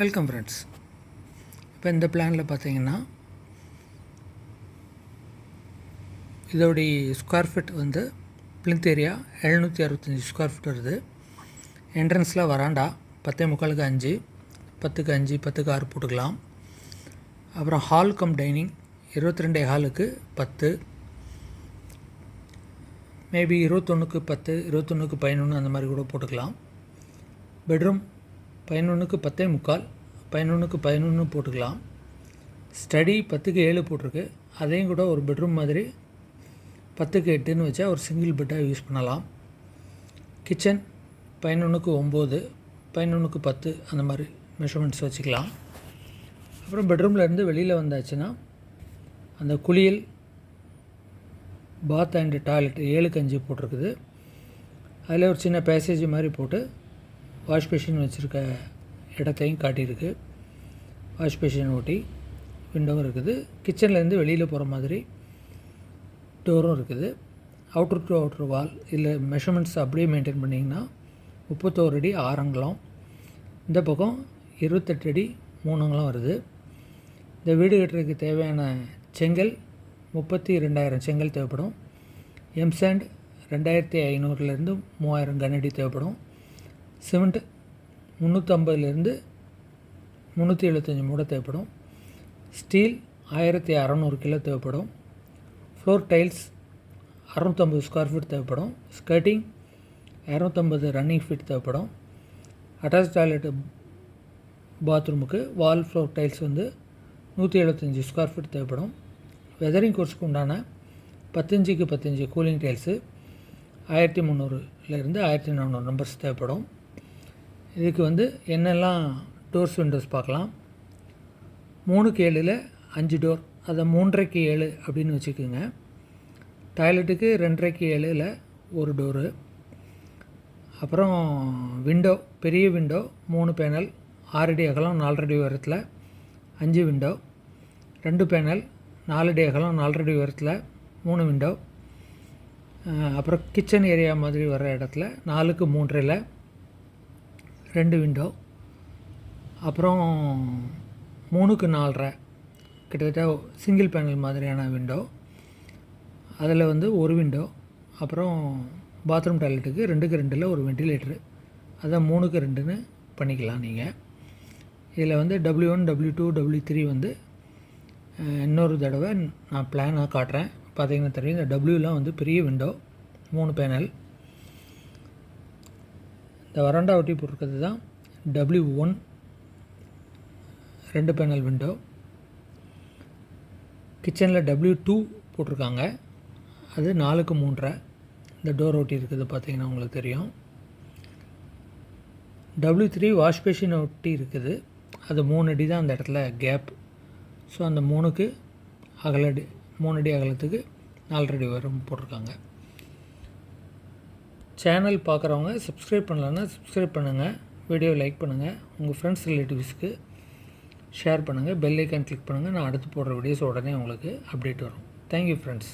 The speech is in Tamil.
வெல்கம் ஃப்ரெண்ட்ஸ் இப்போ இந்த பிளானில் பார்த்தீங்கன்னா இதோடைய ஸ்கொயர் ஃபீட் வந்து பிளிந்த் ஏரியா எழுநூற்றி அறுபத்தஞ்சி ஸ்கொயர் ஃபீட் வருது. என்ட்ரன்ஸில் வராண்டா பத்தே முக்காலுக்கு அஞ்சு பத்துக்கு அஞ்சு பத்துக்கு ஆறு போட்டுக்கலாம். அப்புறம் ஹால் கம் டைனிங் இருபத்தி ரெண்டே ஹாலுக்கு பத்து மேபி இருபத்தொன்றுக்கு பத்து இருபத்தொன்றுக்கு பதினொன்று அந்த மாதிரி கூட போட்டுக்கலாம். பெட்ரூம் பதினொன்றுக்கு பத்தே முக்கால் பதினொன்றுக்கு பதினொன்று போட்டுக்கலாம். ஸ்டடி பத்துக்கு ஏழு போட்டிருக்கு. அதையும் கூட ஒரு பெட்ரூம் மாதிரி பத்துக்கு எட்டுன்னு வச்சா ஒரு சிங்கிள் பெட்டாக யூஸ் பண்ணலாம். கிச்சன் பதினொன்றுக்கு ஒம்பது பதினொன்றுக்கு பத்து அந்த மாதிரி மெஷர்மெண்ட்ஸ் வச்சுக்கலாம். அப்புறம் பெட்ரூம்லேருந்து வெளியில் வந்தாச்சுன்னா அந்த குளியல் பாத் அண்ட் டாய்லெட் ஏழுக்கு அஞ்சு போட்டிருக்குது. அதில் ஒரு சின்ன பேசேஜ் மாதிரி போட்டு வாஷ் பேஷன் வச்சுருக்க இடத்தையும் காட்டியிருக்கு. வாஷ் பேஷன் ஓட்டி விண்டோவும் இருக்குது. கிச்சன்லேருந்து வெளியில் போகிற மாதிரி டோரும் இருக்குது. அவுட்ரு டு அவுட்ரு வால் இதில் மெஷர்மெண்ட்ஸ் அப்படியே மெயின்டைன் பண்ணிங்கன்னா முப்பத்தோரு அடி ஆறங்கலம் இந்த பக்கம் இருபத்தெட்டு அடி மூணுங்களும் வருது. இந்த வீடு கட்டுறதுக்கு தேவையான செங்கல் முப்பத்தி ரெண்டாயிரம் செங்கல் தேவைப்படும். எம்சாண்ட் ரெண்டாயிரத்தி ஐநூறுலேருந்து மூவாயிரம் கனடி தேவைப்படும். சிமெண்ட்டு முந்நூற்றம்பதுலேருந்து முந்நூற்றி எழுபத்தஞ்சி மூடை தேவைப்படும். ஸ்டீல் ஆயிரத்தி அறநூறு கிலோ தேவைப்படும். ஃப்ளோர் டைல்ஸ் அறநூற்றம்பது ஸ்கொயர் ஃபீட் தேவைப்படும். ஸ்கர்ட்டிங் இரநூத்தம்பது ரன்னிங் ஃபீட் தேவைப்படும். அட்டாச் டாய்லெட்டு பாத்ரூமுக்கு வால் ஃப்ளோர் டைல்ஸ் வந்து நூற்றி எழுபத்தஞ்சி ஸ்கொயர் ஃபீட் தேவைப்படும். வெதரிங் கோர்ஸுக்கு உண்டான பத்தஞ்சுக்கு பத்தஞ்சு கூலிங் டைல்ஸு ஆயிரத்தி முந்நூறுலேருந்து ஆயிரத்தி நானூறு நம்பர்ஸ் தேவைப்படும். இதுக்கு வந்து என்னெல்லாம் டோர்ஸ் விண்டோஸ் பார்க்கலாம். மூணுக்கு ஏழில் அஞ்சு டோர் அதை மூன்றரைக்கு ஏழு அப்படின்னு வச்சுக்கோங்க. டாய்லெட்டுக்கு ரெண்டரைக்கு ஏழில் ஒரு டோரு. அப்புறம் விண்டோ பெரிய விண்டோ மூணு பேனல் ஆறடி அகலம் நாலரடி உயரத்தில் அஞ்சு விண்டோ. ரெண்டு பேனல் நாலடி அகலம் நாலரடி உயரத்தில் மூணு விண்டோ. அப்புறம் கிச்சன் ஏரியா மாதிரி வர இடத்துல நாலுக்கு மூன்றில் ரெண்டு விண்டோ அப்புறம் மூணுக்கு நாலரை. கிட்டத்தட்ட சிங்கிள் பேனல் மாதிரியான விண்டோ அதில் வந்து ஒரு விண்டோ அப்புறம் பாத்ரூம் டாய்லெட்டுக்கு ரெண்டுக்கு ரெண்டில் ஒரு வெண்டிலேட்டரு அதான் மூணுக்கு ரெண்டுன்னு பண்ணிக்கலாம் நீங்கள் இதில் வந்து W one W two W three வந்து இன்னொரு தடவை நான் பிளானாக காட்டுறேன். பார்த்தீங்கன்னா தெரியும் இந்த டபிள்யூலாம் வந்து பெரிய விண்டோ மூணு பேனல் இந்த வராண்டா ஒட்டி போட்டிருக்கிறது தான் டபிள்யூ ஒன் ரெண்டு பேனல் விண்டோ கிச்சனில் டபிள்யூ டூ போட்டிருக்காங்க. அது நாலுக்கு மூன்றரை. இந்த டோர் ஒட்டி இருக்குது பார்த்தீங்கன்னா உங்களுக்கு தெரியும். டபிள்யூ த்ரீ வாஷ் பேஷின் ஒட்டி இருக்குது. அது மூணு அடி தான் அந்த இடத்துல கேப் ஸோ அந்த மூணுக்கு அகலடி மூணு அடி அகலத்துக்கு நாலரை அடி வரும் போட்டிருக்காங்க. சேனல் பார்க்குறவங்க சப்ஸ்கிரைப் பண்ணலன்னா சப்ஸ்கிரைப் பண்ணுங்கள் வீடியோ லைக் பண்ணுங்கள் உங்கள் ஃப்ரெண்ட்ஸ் ரிலேட்டிவ்ஸ்க்கு ஷேர் பண்ணுங்கள் பெல் ஐக்கான் கிளிக் பண்ணுங்கள் நான் அடுத்து போடுற வீடியோஸ் உடனே உங்களுக்கு அப்டேட் வரும். Thank you friends